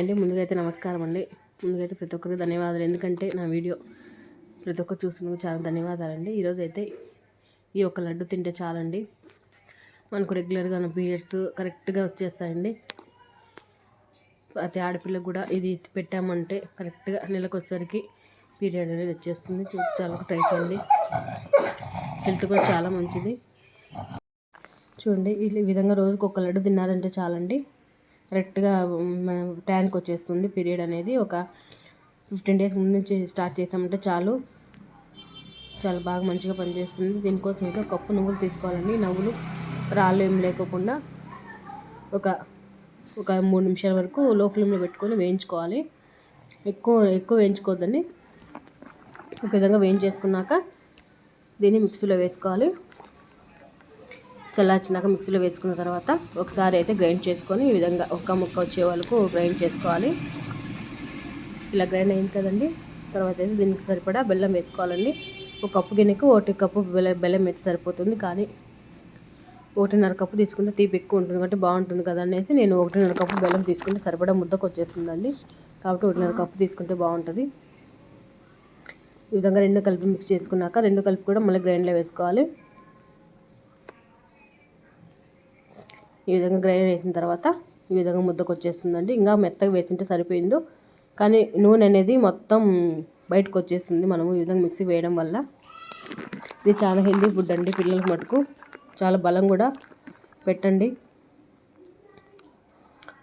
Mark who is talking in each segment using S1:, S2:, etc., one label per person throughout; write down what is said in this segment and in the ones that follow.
S1: అండి. ముందుగా అయితే నమస్కారం అండి. ముందుగా అయితే ప్రతి ఒక్కరికి ధన్యవాదాలు. ఎందుకంటే నా వీడియో ప్రతి ఒక్కరు చూసినందుకు చాలా ధన్యవాదాలండి. ఈరోజు అయితే ఈ ఒక్క లడ్డు తింటే చాలండి. మనకు రెగ్యులర్గా పీరియడ్స్ కరెక్ట్గా వచ్చేస్తాయండి. ప్రతి ఆడపిల్లకు కూడా ఇది పెట్టామంటే కరెక్ట్గా నెలకు వచ్చేసరికి పీరియడ్ అనేది వచ్చేస్తుంది. చాలా ట్రై చేయండి. హెల్త్ కూడా చాలా మంచిది. చూడండి ఈ విధంగా రోజుకు ఒక లడ్డు తిన్నారంటే చాలండి. కరెక్ట్గా టైంకి వచ్చేస్తుంది పీరియడ్ అనేది. ఒక ఫిఫ్టీన్ డేస్ ముందు నుంచి స్టార్ట్ చేసామంటే చాలు. చాలా బాగా మంచిగా పనిచేస్తుంది. దీనికోసం ఇంకా కప్పు నువ్వులు తీసుకోవాలండి. నవ్వులు రాళ్ళు ఏం లేకోకుండా ఒక ఒక మూడు నిమిషాల వరకు లో ఫ్లేమ్లో పెట్టుకొని వేయించుకోవాలి. ఎక్కువ ఎక్కువ వేయించుకోవద్దండి. ఒక విధంగా వేయించేసుకున్నాక దీన్ని మిక్సీలో వేసుకోవాలి. చల్లార్చినాక మిక్సీలో వేసుకున్న తర్వాత ఒకసారి అయితే గ్రైండ్ చేసుకొని ఈ విధంగా ఒక్క ముక్క వచ్చే వరకు గ్రైండ్ చేసుకోవాలి. ఇలా గ్రైండ్ అయింది కదండి? తర్వాత అయితే దీనికి సరిపడా బెల్లం వేసుకోవాలండి. ఒక కప్పు గిన్నెకు ఒకటి కప్పు బెల్లం బెల్లం అయితే సరిపోతుంది. కానీ ఒకటిన్నర కప్పు తీసుకుంటే తీపి ఎక్కువ ఉంటుంది కాబట్టి బాగుంటుంది కదా అనేసి నేను ఒకటిన్నర కప్పు బెల్లం తీసుకుంటే సరిపడా ముద్దకు వచ్చేస్తుందండి. కాబట్టి ఒకటిన్నర కప్పు తీసుకుంటే బాగుంటుంది. ఈ విధంగా రెండు కలిపి మిక్స్ చేసుకున్నాక రెండు కలిపి కూడా మళ్ళీ గ్రైండ్లో వేసుకోవాలి. ఈ విధంగా గ్రైండ్ వేసిన తర్వాత ఈ విధంగా ముద్దకు వచ్చేస్తుందండి ఇంకా మెత్తగా వేసింటే సరిపోయిందో. కానీ నూనె అనేది మొత్తం బయటకు వచ్చేస్తుంది మనము ఈ విధంగా మిక్సీ వేయడం వల్ల. ఇది చాలా హెల్దీ ఫుడ్ అండి పిల్లలకు మటుకు. చాలా బలం కూడా పెట్టండి.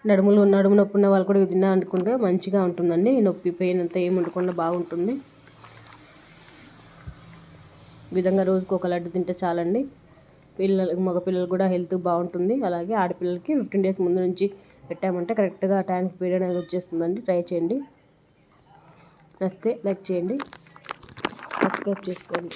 S1: నడుములు నడుము నొప్పి ఉన్న వాళ్ళు కూడా ఇది తిన్నా అనుకుంటే మంచిగా ఉంటుందండి. నొప్పి పెయిన్ అంతా ఏమి ఉండకుండా బాగుంటుంది. ఈ విధంగా రోజుకు ఒక లడ్డు తింటే చాలండి. పిల్లలు మగపిల్లలు కూడా హెల్త్ బాగుంటుంది. అలాగే ఆడపిల్లలకి ఫిఫ్టీన్ డేస్ ముందు నుంచి పెట్టామంటే కరెక్ట్గా టైంకి పీరియడ్ అనేది వచ్చేస్తుందండి. ట్రై చేయండి. నచ్చితే లైక్ చేయండి. సబ్స్క్రైబ్ చేసుకోండి.